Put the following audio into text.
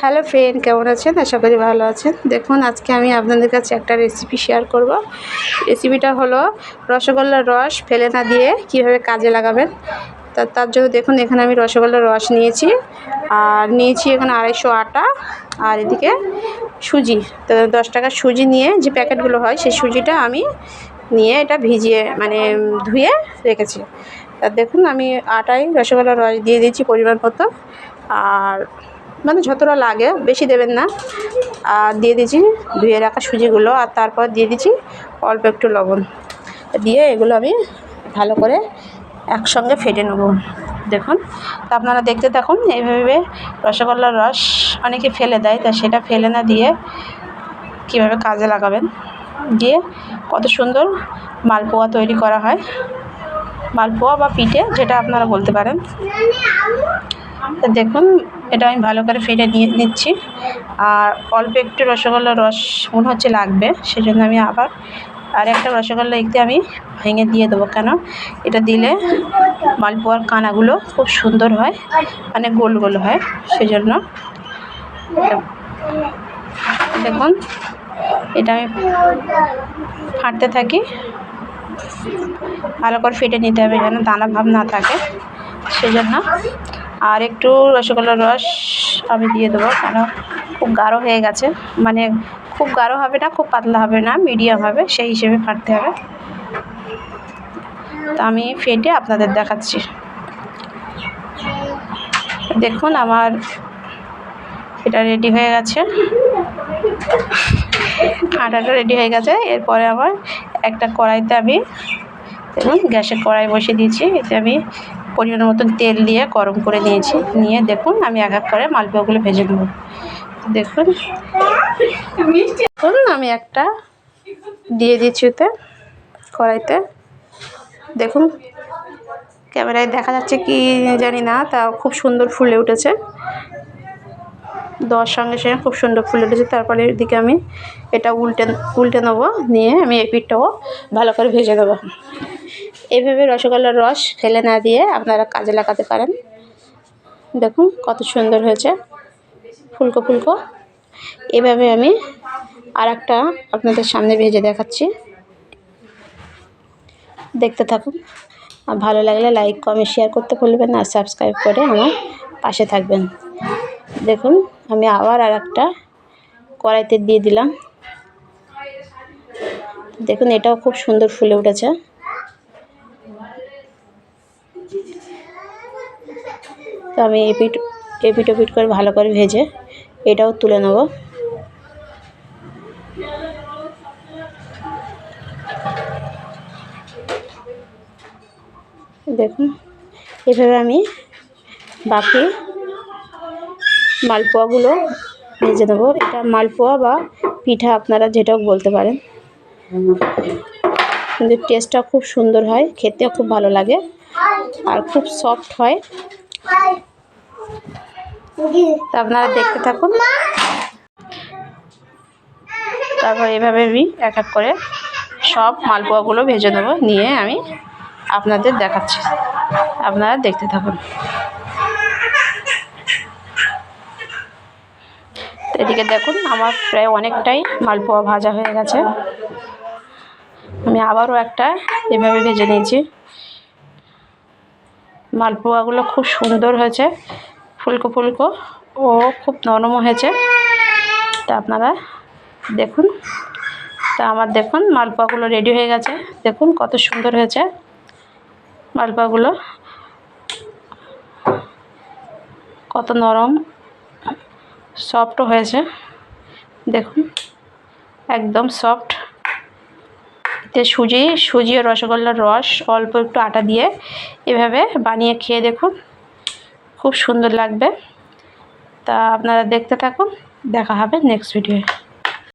Hello friend, কেমন আছেন? আশা করি ভালো আছেন। দেখুন, আজকে আমি আপনাদের কাছে একটা রেসিপি শেয়ার করব। রেসিপিটা হলো রসগোল্লার রস ফেলে না দিয়ে কীভাবে কাজে লাগাবেন। তা, তার জন্য দেখুন, এখানে আমি রসগোল্লার রস নিয়েছি। আর নিয়েছি এখানে আড়াইশো আটা আর এদিকে সুজি। তো দশ টাকার সুজি নিয়ে যে প্যাকেটগুলো হয়, সেই সুজিটা আমি নিয়ে এটা ভিজিয়ে মানে ধুয়ে রেখেছি। তা দেখুন, আমি আটাই রসগোল্লার রস দিয়ে দিয়েছি পরিমাণ মতো। আর মানে যতটা লাগে, বেশি দেবেন না। আর দিয়ে দিচ্ছি ধুয়ে রাখা সুজিগুলো, আর তারপর দিয়ে দিচ্ছি অল্প একটু লবণ। দিয়ে এগুলো আমি ভালো করে একসঙ্গে ফেটে নেব। দেখুন, তা আপনারা দেখতে থাকুন, এইভাবে রসগোল্লার রস অনেকে ফেলে দেয়, তা সেটা ফেলে না দিয়ে কীভাবে কাজে লাগাবেন? দিয়ে কত সুন্দর মালপোয়া তৈরি করা হয়। মালপোয়া বা পিঠে, যেটা আপনারা বলতে পারেন। দেখুন এটা আমি ভালো করে ফেটে নিয়ে নিচ্ছি আর অল্প একটু রসগোল্লার রস মনে হচ্ছে লাগবে, সেজন্য আমি আবার আর একটা রসগোল্লা একটু আমি ভেঙে দিয়ে দেবো। কেন? এটা দিলে মালপোয়ার কানাগুলো খুব সুন্দর হয় মানে গোল গোল হয়, সেজন্য দেখুন, এটা আমি ফাটতে থাকি। ভালো করে ফেটে নিতে হবে যেন দানা ভাব না থাকে, সেজন্য আর একটু রসগোল্লার রস আমি দিয়ে দেবো, কেন? খুব গাঢ় হয়ে গেছে। মানে খুব গাঢ় হবে না, খুব পাতলা হবে না মিডিয়াম হবে, সেই হিসেবে ফাটতে হবে। তা আমি ফেটে আপনাদের দেখাচ্ছি। দেখুন আমার এটা রেডি হয়ে গেছে। আটাটা রেডি হয়ে গেছে। এরপরে আমার একটা কড়াইতে আমি, দেখুন গ্যাসের কড়াই বসিয়ে দিয়েছি। এতে আমি পরিমাণ মতন তেল দিয়ে গরম করে নিয়েছি। নিয়ে দেখুন, আমি এক এক করে মালপোয়াগুলো ভেজে নেব। দেখুন। দেখুন, আমি একটা দিয়ে দিচ্ছি ওতে, কড়াইতে। দেখুন, ক্যামেরায় দেখা যাচ্ছে কি জানি না তা খুব সুন্দর ফুলে উঠেছে। দেওয়ার সঙ্গে সঙ্গে খুব সুন্দর ফুলে উঠেছে। তারপরে এদিকে আমি এটা উল্টে উল্টে নেব। নিয়ে আমি এই পিঠটাও ভালো করে ভেজে দেবো এইভাবে রসগোল্লার রস ফেলে না দিয়ে আপনারা কাজে লাগাতে পারেন। দেখুন কত সুন্দর হয়েছে। ফুলকো ফুলকো। এভাবে আমি আর একটা আপনাদের সামনে ভেজে দেখাচ্ছি। দেখতে থাকুন। ভালো লাগলে লাইক, কমেন্ট, শেয়ার করতে ভুলবেন আর সাবস্ক্রাইব করে আমার পাশে থাকবেন। দেখুন আমি আবার আর একটা কড়াইতে দিয়ে দিলাম। দেখুন, এটাও খুব সুন্দর ফুলে উঠেছে। তো আমি এপিট এপিট ওপিট করে ভালো করে ভেজে এটাও তুলে নেব। দেখুন, এভাবে আমি বাকি মালপোয়াগুলো ভেজে নেব এটা মালপোয়া বা পিঠা আপনারা যেটাও বলতে পারেন। কিন্তু টেস্টটা খুব সুন্দর হয়, খেতেও খুব ভালো লাগে আর খুব সফট হয়। তা আপনারা দেখতে থাকুন। তারপর এভাবে আমি এক এক করে সব মালপোয়াগুলো ভেজে নেব, নিয়ে আমি আপনাদের দেখাচ্ছি। আপনারা দেখতে থাকুন। এদিকে দেখুন, আমার প্রায় অনেকটাই মালপোয়া ভাজা হয়ে গেছে। আমি আবারও একটা এভাবে ভেজে নিয়েছি। মালপোয়াগুলো খুব সুন্দর হয়েছে, ফুলকো ফুলকো, ও খুব নরম হয়েছে। তা আপনারা দেখুন, তা আমার দেখুন মালপোয়াগুলো রেডি হয়ে গেছে। দেখুন কত সুন্দর হয়েছে মালপোয়াগুলো কত নরম সফটও হয়েছে। দেখুন, একদম সফট। এতে সুজি সুজি ও রসগোল্লার রস, অল্প একটু আটা দিয়ে এভাবে বানিয়ে খেয়ে দেখুন, খুব সুন্দর লাগবে। তা আপনারা দেখতে থাকুন, দেখা হবে নেক্সট ভিডিওয়ে